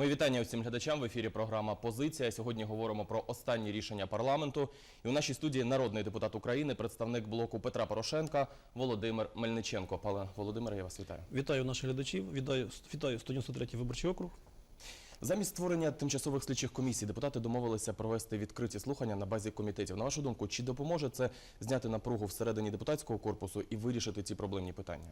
Мої вітання усім глядачам в ефірі. Програма Позиція. Сьогодні говоримо про останні рішення парламенту. І у нашій студії народний депутат України, представник блоку Петра Порошенка Володимир Мельниченко. Пане Володимире, я вас вітаю. Вітаю наших глядачів, вітаю, вітаю 193 виборчий округ. Замість створення тимчасових слідчих комісій депутати домовилися провести відкриті слухання на базі комітетів. На вашу думку, чи допоможе це зняти напругу всередині депутатського корпусу і вирішити ці проблемні питання?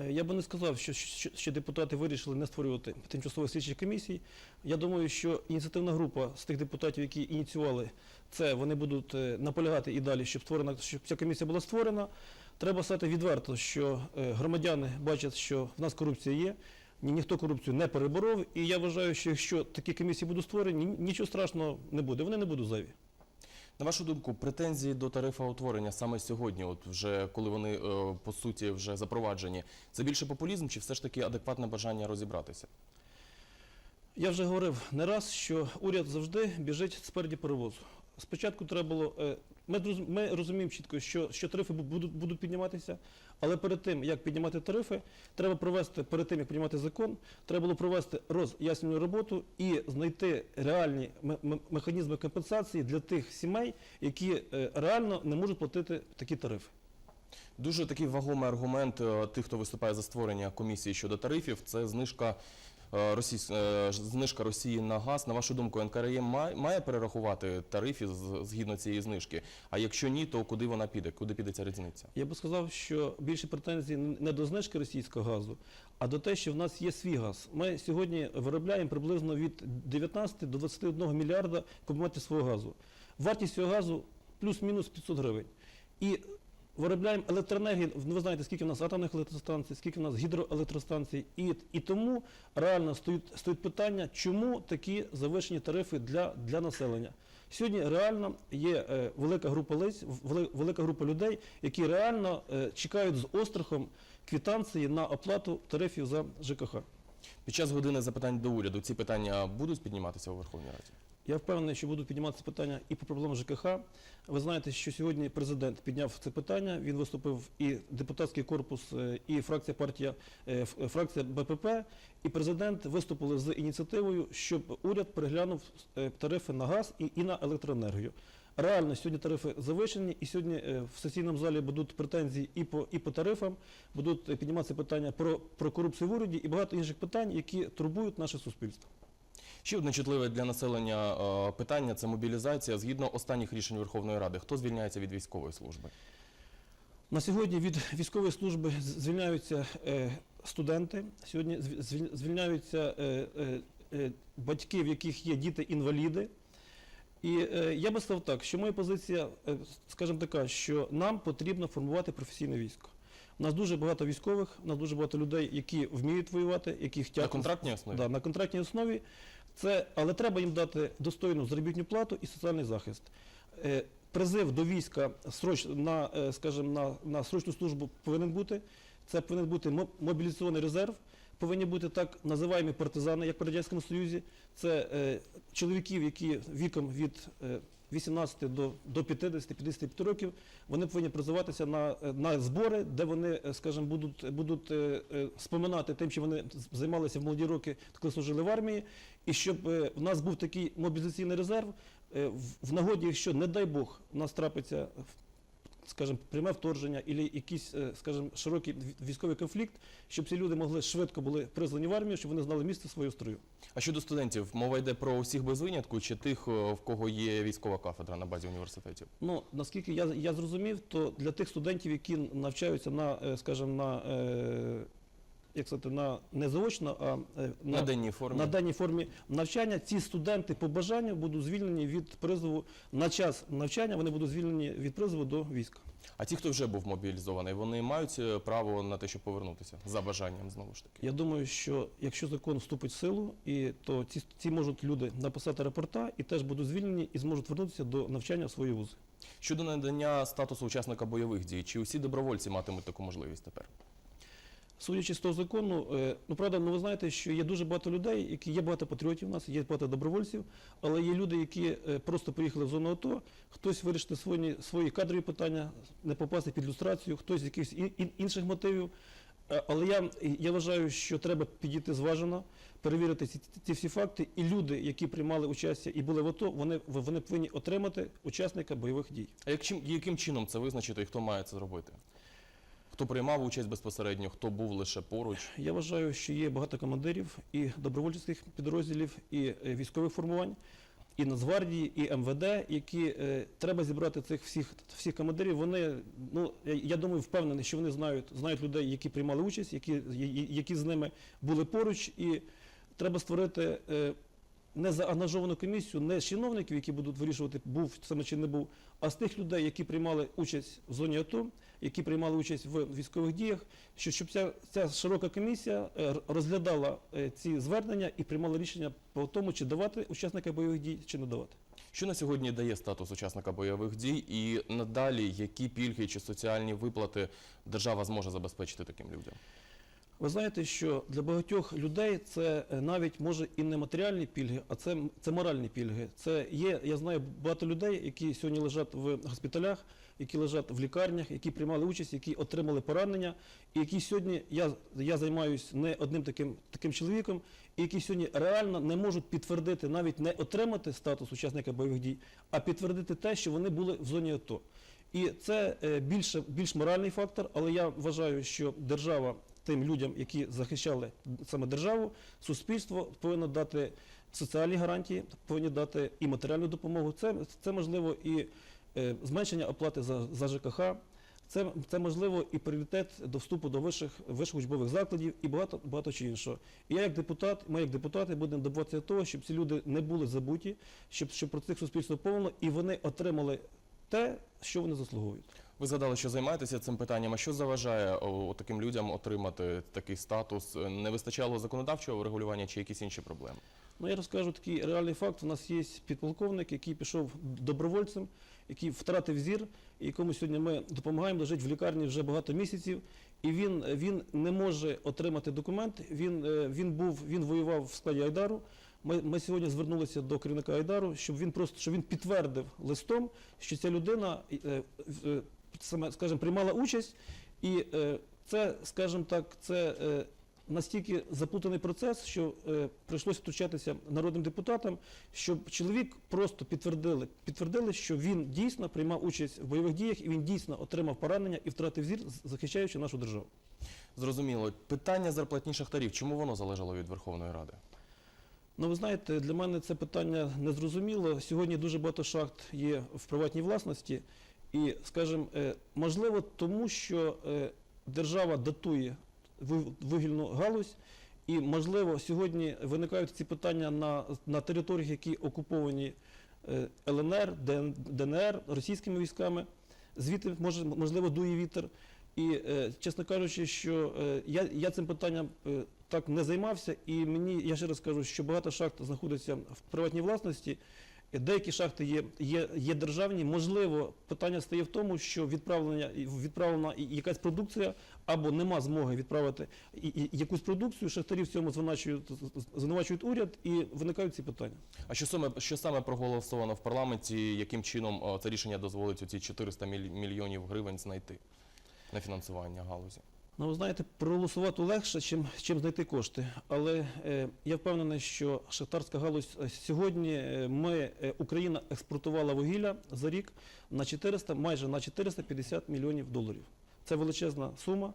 Е, Я би не сказав, що, що, що депутати вирішили не створювати тимчасових слідчих комісій. Я думаю, що ініціативна група з тих депутатів, які ініціювали це, вони будуть е, наполягати і далі, щоб створена, щоб ця комісія була створена. Треба сказати відверто, що е, громадяни бачать, що в нас корупція є. Ні, ніхто корупцію не переборов, і я вважаю, що якщо такі комісії будуть створені, нічого страшного не буде. Вони не будуть зайві. На вашу думку, претензії до тарифоутворення саме сьогодні, от вже коли вони е, по суті вже запроваджені, це більше популізм чи все ж таки адекватне бажання розібратися? Я вже говорив не раз, що уряд завжди біжить спереді перевозу. Спочатку треба було. е, Ми, ми розуміємо чітко, що, що тарифи будуть, будуть підніматися, але перед тим, як піднімати тарифи, треба провести, перед тим, як піднімати закон, треба було провести роз'яснювальну роботу і знайти реальні ме- ме- механізми компенсації для тих сімей, які е, реально не можуть платити такі тарифи. Дуже такий вагомий аргумент е, тих, хто виступає за створення комісії щодо тарифів, це знижка. Е, Російсь... е, знижка Росії на газ. На вашу думку, НКРЄ має, перерахувати тарифи згідно цієї знижки? А якщо ні, то куди вона піде? Куди піде ця різниця? Я би сказав, що більше претензій не до знижки російського газу, а до те, що в нас є свій газ. Ми сьогодні виробляємо приблизно від 19 до 21 мільярда кубометрів свого газу. Вартість цього газу плюс-мінус 500 гривень. І виробляємо електроенергію. Ну, ви знаєте, скільки в нас атомних електростанцій, скільки в нас гідроелектростанцій. І, і тому реально стоїть, стоїть питання, чому такі завищені тарифи для, для населення. Сьогодні реально є е, велика група лиць, вели- велика група людей, які реально е, чекають з острахом квитанції на оплату тарифів за ЖКХ. Під час години запитань до уряду ці питання будуть підніматися у Верховній Раді? Я впевнений, що будуть підніматися питання і по проблемам ЖКХ. Ви знаєте, що сьогодні президент підняв це питання. Він виступив і депутатський корпус, е, і фракція партія, е, фракція БПП. І президент виступили з ініціативою, щоб уряд переглянув е, тарифи на газ і, на електроенергію. Реально сьогодні тарифи завищені, і сьогодні е, в сесійному залі будуть претензії і по і по тарифам, будуть е, підніматися питання про, про корупцію в уряді і багато інших питань, які турбують наше суспільство. Ще одне чутливе для населення е, питання це мобілізація. Згідно останніх рішень Верховної Ради, хто звільняється від військової служби? На сьогодні від військової служби звільняються е, студенти, сьогодні звіль- звіль- звільняються е, батьки, в яких є діти-інваліди. І я би сказав так, що моя позиція, скажімо така, що нам потрібно формувати професійне військо. У нас дуже багато військових, у нас дуже багато людей, які вміють воювати, які На контрактній основі? Да, на контрактній основі. Це, але треба їм дати достойну заробітну плату і соціальний захист. Е, призив до війська сроч, на, е, скажімо, на, на срочну службу повинен бути. Це повинен бути мо- мобілізаційний резерв. Повинні бути так називаємо партизани, як в Радянському Союзі. Це е, чоловіків, які віком від е, 18 до, до 50-55 років, вони повинні призиватися на, на збори, де вони, е, скажімо, будуть, будуть е, е, споминати тим, що вони займалися в молоді роки, коли служили в армії, і щоб в нас був такий мобілізаційний резерв, в нагоді, якщо, не дай Бог, в нас трапиться скажімо, пряме вторження або якийсь, е, скажімо, широкий військовий конфлікт, щоб ці люди могли швидко були призвані в армію, щоб вони знали місце свою строю. А щодо студентів, мова йде про усіх без винятку чи тих, е, в кого є військова кафедра на базі університетів? Ну, наскільки я, я зрозумів, то для тих студентів, які навчаються на, е, скажімо, на, як сказати, на не заочно, а е, На денній формі. на даній формі навчання, ці студенти по бажанню будуть звільнені від призову на час навчання, вони будуть звільнені від призову до війська. А ті, хто вже був мобілізований, вони мають е, право на те, щоб повернутися за бажанням знову ж таки. Я думаю, що якщо закон вступить в силу, і то ці, ці можуть люди написати рапорта і теж будуть звільнені і зможуть вернутися до навчання в свої вузи. Щодо надання статусу учасника бойових дій, чи усі добровольці матимуть таку можливість тепер? Судячи з того закону, е, ну правда, ну ви знаєте, що є дуже багато людей, які є багато патріотів у нас, є багато добровольців, але є люди, які е, просто приїхали в зону АТО, хтось вирішити свої, свої кадрові питання, не попасти під люстрацію, хтось з якихось ін- ін- інших мотивів. Е, Але я, я вважаю, що треба підійти зважено, перевірити ці, ці всі факти, і люди, які приймали участь і були в АТО, вони, вони повинні отримати учасника бойових дій. А яким, яким чином це визначити і хто має це зробити? Хто приймав участь безпосередньо, хто був лише поруч? Я вважаю, що є багато командирів і добровольчих підрозділів, і е, військових формувань, і Нацгвардії, і МВД, які е, треба зібрати цих всіх, всіх командирів. Вони, ну я, думаю, впевнений, що вони знають, знають людей, які приймали участь, які, які з ними були поруч, і треба створити. Е, не заангажовану комісію, не чиновників, які будуть вирішувати, був саме чи не був, а з тих людей, які приймали участь в зоні АТО, які приймали участь в військових діях, що щоб ця, ця широка комісія е, розглядала е, ці звернення і приймала рішення по тому, чи давати учасника бойових дій, чи не давати. Що на сьогодні дає статус учасника бойових дій, і надалі які пільги чи соціальні виплати держава зможе забезпечити таким людям? Ви знаєте, що для багатьох людей це е, навіть може і не матеріальні пільги, а це, це моральні пільги. Це є, я знаю багато людей, які сьогодні лежать в госпіталях, які лежать в лікарнях, які приймали участь, які отримали поранення, і які сьогодні я, я займаюся не одним таким, таким чоловіком, і які сьогодні реально не можуть підтвердити, навіть не отримати статус учасника бойових дій, а підтвердити те, що вони були в зоні АТО. І це е, більше, більш моральний фактор, але я вважаю, що держава тим людям, які захищали саме державу, суспільство повинно дати соціальні гарантії, повинні дати і матеріальну допомогу. Це, це можливо і е, зменшення оплати за, за ЖКХ. Це, це можливо і пріоритет до вступу до вищих, вищих учбових закладів і багато, багато чи іншого. І я як депутат, ми як депутати будемо добуватися того, щоб ці люди не були забуті, щоб, щоб про цих суспільство повно і вони отримали те, що вони заслуговують. Ви згадали, що займаєтеся цим питанням. А що заважає о, таким людям отримати такий статус? Не вистачало законодавчого регулювання чи якісь інші проблеми? Ну, я розкажу такий реальний факт. У нас є підполковник, який пішов добровольцем, який втратив зір, і якому сьогодні ми допомагаємо лежить в лікарні вже багато місяців. І він, він не може отримати документ. Він, е, він був, він воював в складі Айдару. Ми, ми сьогодні звернулися до керівника Айдару, щоб він просто щоб він підтвердив листом, що ця людина е, е, саме, скажімо, приймала участь, і е, це, скажімо так, це е, настільки заплутаний процес, що е, прийшлося втручатися народним депутатам, щоб чоловік просто підтвердили, підтвердили, що він дійсно приймав участь в бойових діях і він дійсно отримав поранення і втратив зір, захищаючи нашу державу. Зрозуміло. Питання зарплатні шахтарів. Чому воно залежало від Верховної Ради? Ну, ви знаєте, для мене це питання незрозуміло. Сьогодні дуже багато шахт є в приватній власності, і, скажімо, е, можливо, тому що е, держава датує вуг- вугільну галузь, і, можливо, сьогодні виникають ці питання на, на територіях, які окуповані е, ЛНР, ДНР, російськими військами. Звідти може, можливо дує вітер. І, чесно кажучи, що я, я цим питанням так не займався, і мені, я ще раз кажу, що багато шахт знаходиться в приватній власності. Деякі шахти є, є, є державні. Можливо, питання стає в тому, що відправлення відправлена якась продукція, або нема змоги відправити якусь продукцію. Шахтарі в цьому звинувачують, звинувачують уряд, і виникають ці питання. А що саме, що саме проголосовано в парламенті? Яким чином це рішення дозволить ці 400 міль- мільйонів гривень знайти на фінансування галузі? Ну, ви знаєте, проголосувати легше, чим, чим знайти кошти. Але е, я впевнений, що шахтарська галузь е, сьогодні е, ми, е, Україна експортувала вугілля за рік на 400, майже на 450 мільйонів доларів. Це величезна сума.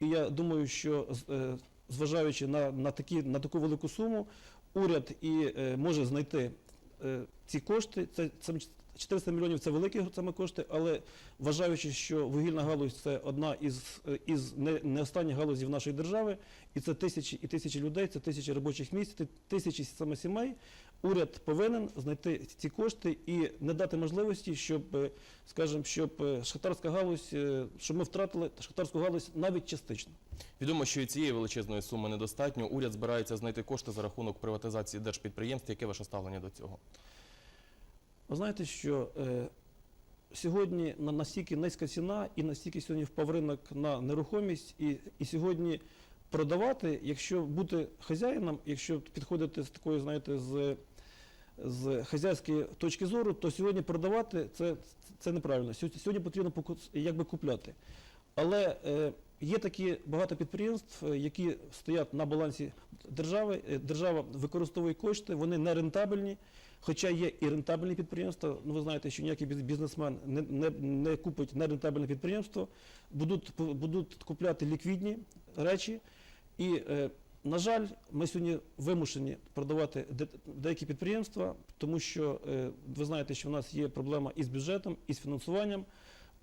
І я думаю, що е, зважаючи на, на, такі, на таку велику суму, уряд і е, може знайти е, ці кошти. Це, це 400 мільйонів це великі саме кошти, але вважаючи, що вугільна галузь це одна із, із не, не останніх галузів нашої держави, і це тисячі і тисячі людей, це тисячі робочих місць, тисячі саме сімей. Уряд повинен знайти ці кошти і не дати можливості, щоб, е, скажімо, щоб е, шахтарська галузь, е, щоб ми втратили шахтарську галузь навіть частично. Відомо, що і цієї величезної суми недостатньо. Уряд збирається знайти кошти за рахунок приватизації держпідприємств. Яке ваше ставлення до цього? Ви знаєте, що е, сьогодні настільки низька ціна і настільки сьогодні впав ринок на нерухомість, і, і сьогодні продавати, якщо бути хазяїном, якщо підходити з такої, знаєте, з, з хазяйської точки зору, то сьогодні продавати це, це неправильно. Сьогодні, потрібно якби купляти. Але е, Є такі багато підприємств, е, які стоять на балансі держави. Е, Держава використовує кошти, вони не рентабельні. Хоча є і рентабельні підприємства. Ну ви знаєте, що ніякий біз- бізнесмен не, не, не купить нерентабельне підприємство, будуть, будуть купляти ліквідні речі. І, е, на жаль, ми сьогодні вимушені продавати деякі підприємства, тому що е, ви знаєте, що в нас є проблема із бюджетом, і з фінансуванням.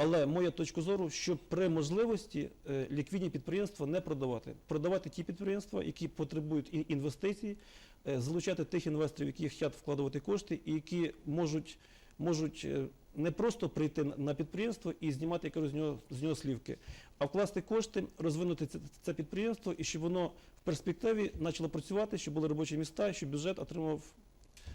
Але моя точка зору, що при можливості е, ліквідні підприємства не продавати. Продавати ті підприємства, які потребують інвестицій, е, залучати тих інвесторів, які хочуть вкладувати кошти, і які можуть, можуть е, не просто прийти на підприємство і знімати якось з нього, з нього слівки, а вкласти кошти, розвинути це, це підприємство і щоб воно в перспективі почало працювати, щоб були робочі міста, щоб бюджет отримав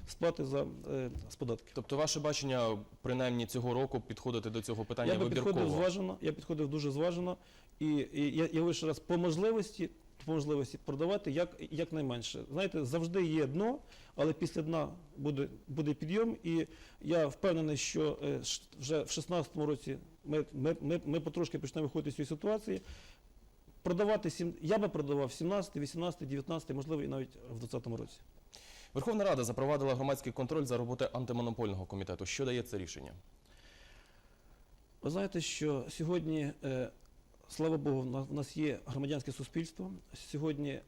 сплати за е, з податків. Тобто ваше бачення, принаймні цього року, підходити до цього питання Я би підходив зважено, я підходив дуже зважено. І, і я, я ще раз, по можливості, по можливості продавати як, якнайменше. Знаєте, завжди є дно, але після дна буде, буде підйом. І я впевнений, що е, вже в 2016 році ми, ми, ми, ми потрошки почнемо виходити з цієї ситуації. Продавати сім, я би продавав 17, 18, 19, можливо, і навіть в 2020 році. Верховна Рада запровадила громадський контроль за роботою антимонопольного комітету. Що дає це рішення? Ви знаєте, що сьогодні, е, слава Богу, в нас- є громадянське суспільство. Сьогодні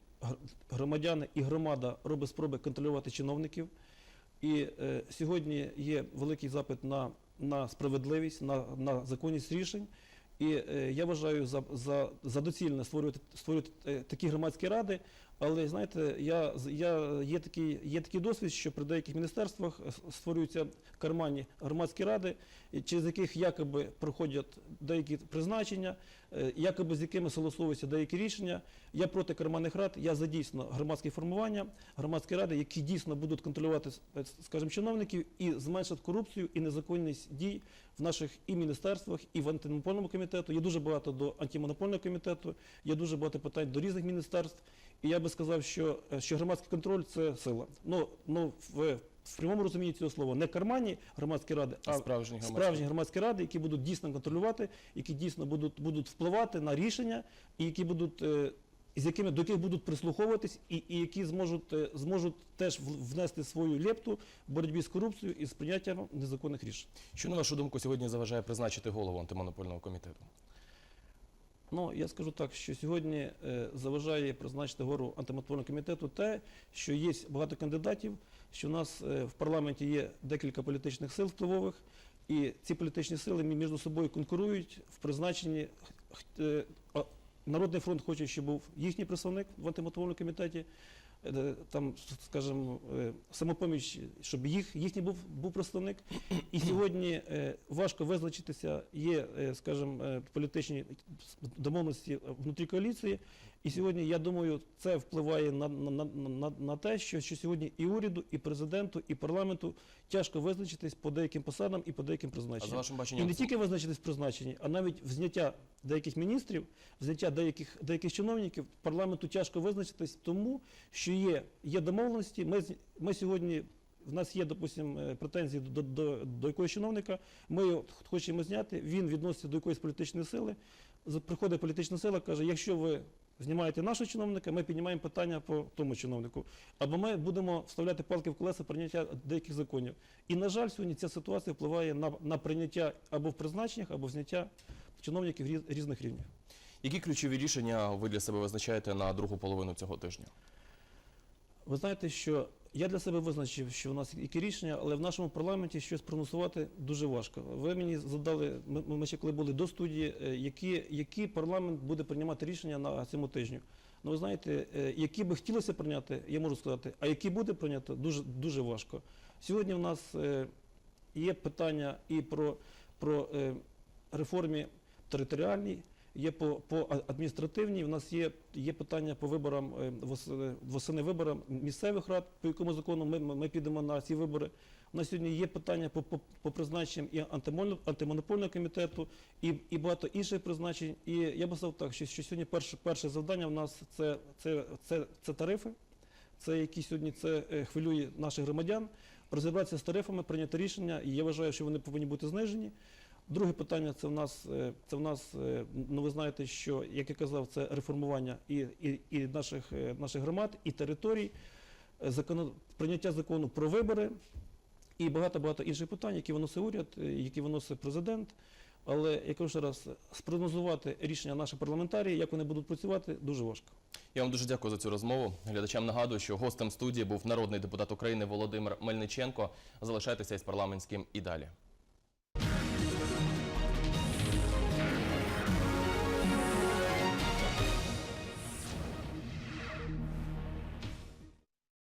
громадяни і громада робить спроби контролювати чиновників. І е, сьогодні є великий запит на, на справедливість, на, на законність рішень. І е, я вважаю за, за, за доцільне створювати, створювати такі громадські ради. Але знаєте, я, я, є, такий, є такий досвід, що при деяких міністерствах е, створюються карманні громадські ради, через яких якоби проходять деякі призначення, е, якоби з якими согласовуються деякі рішення. Я проти карманних рад, я за дійсно громадські формування, громадські ради, які дійсно будуть контролювати, е, скажімо, чиновників і зменшать корупцію і незаконність дій в наших і міністерствах, і в антимонопольному комітету. Є дуже багато до антимонопольного комітету, є дуже багато питань до різних міністерств. І я би сказав, що, е, що громадський контроль це сила. Ну, ну в, в прямому розумінні цього слова не карманні громадські ради, а Справжній громадський. справжні громадські ради, які будуть дійсно контролювати, які дійсно будуть, будуть впливати на рішення, і які будуть. е, з якими до яких будуть прислуховуватись, і, і які зможуть, е, зможуть теж внести свою лепту в боротьбі з корупцією і з прийняттям незаконних рішень. Що, на вашу думку, сьогодні заважає призначити голову антимонопольного комітету? Ну, я скажу так, що сьогодні е, заважає призначити гору антимонопольного комітету те, що є багато кандидатів, що у нас е, в парламенті є декілька політичних сил впливових, і ці політичні сили між собою конкурують в призначенні. е, Народний фронт хоче, щоб був їхній представник в антимонопольному комітеті. Е, Там, скажімо, е, самопоміч, щоб їх, їхній був, був представник. І сьогодні е, важко визначитися, є, е, скажімо, політичні домовленості внутрі коаліції. І сьогодні, я думаю, це впливає на, на, на, на, те, що, що сьогодні і уряду, і президенту, і парламенту тяжко визначитись по деяким посадам і по деяким А за призначенням. вашим І не тільки визначитись призначенні, а навіть в зняття деяких міністрів, в зняття деяких, деяких чиновників парламенту тяжко визначитись, тому що є, є домовленості. Ми, ми сьогодні. В нас є, допустимо, претензії до, до, до якогось чиновника, ми його хочемо зняти, він відноситься до якоїсь політичної сили. Приходить політична сила, каже, якщо ви знімаєте нашого чиновника, ми піднімаємо питання по тому чиновнику. Або ми будемо вставляти палки в колеса прийняття деяких законів. І, на жаль, сьогодні ця ситуація впливає на, на прийняття або в призначеннях, або в зняття чиновників різ- різних рівнів. які ключові рішення ви для себе визначаєте на другу половину цього тижня? Ви знаєте, що я для себе визначив, що у нас які рішення, але в нашому парламенті щось проносувати дуже важко. Ви мені задали, ми, ми ще коли були до студії, е, які, які парламент буде приймати рішення на цьому тижню. Ну, ви знаєте, е, які би хотілося прийняти, я можу сказати, а які буде прийнято, дуже, дуже важко. Сьогодні в нас е, є питання і про, про реформі територіальній, є по, по адміністративній. У нас є, є питання по виборам е, восени виборам місцевих рад, по якому закону ми, ми, підемо на ці вибори. У нас сьогодні є питання по, по, по призначенням і антимонопольного, антимонопольного комітету, і, і багато інших призначень. І я би сказав так, що, що сьогодні перше, перше завдання в нас це, це, це, це тарифи, це які сьогодні це е, хвилює наших громадян. Розібратися з тарифами, прийняти рішення, і я вважаю, що вони повинні бути знижені. Друге питання це в нас, е, це в нас, е, ну ви знаєте, що, як я казав, це реформування і, і, і наших, е, наших громад, і територій, законо, прийняття закону про вибори і багато-багато інших питань, які виносить уряд, які виносить президент. Але я кажу ще раз, спрогнозувати рішення наших парламентарів, як вони будуть працювати, дуже важко. Я вам дуже дякую за цю розмову. Глядачам нагадую, що гостем студії був народний депутат України Володимир Мельниченко. Залишайтеся із парламентським і далі.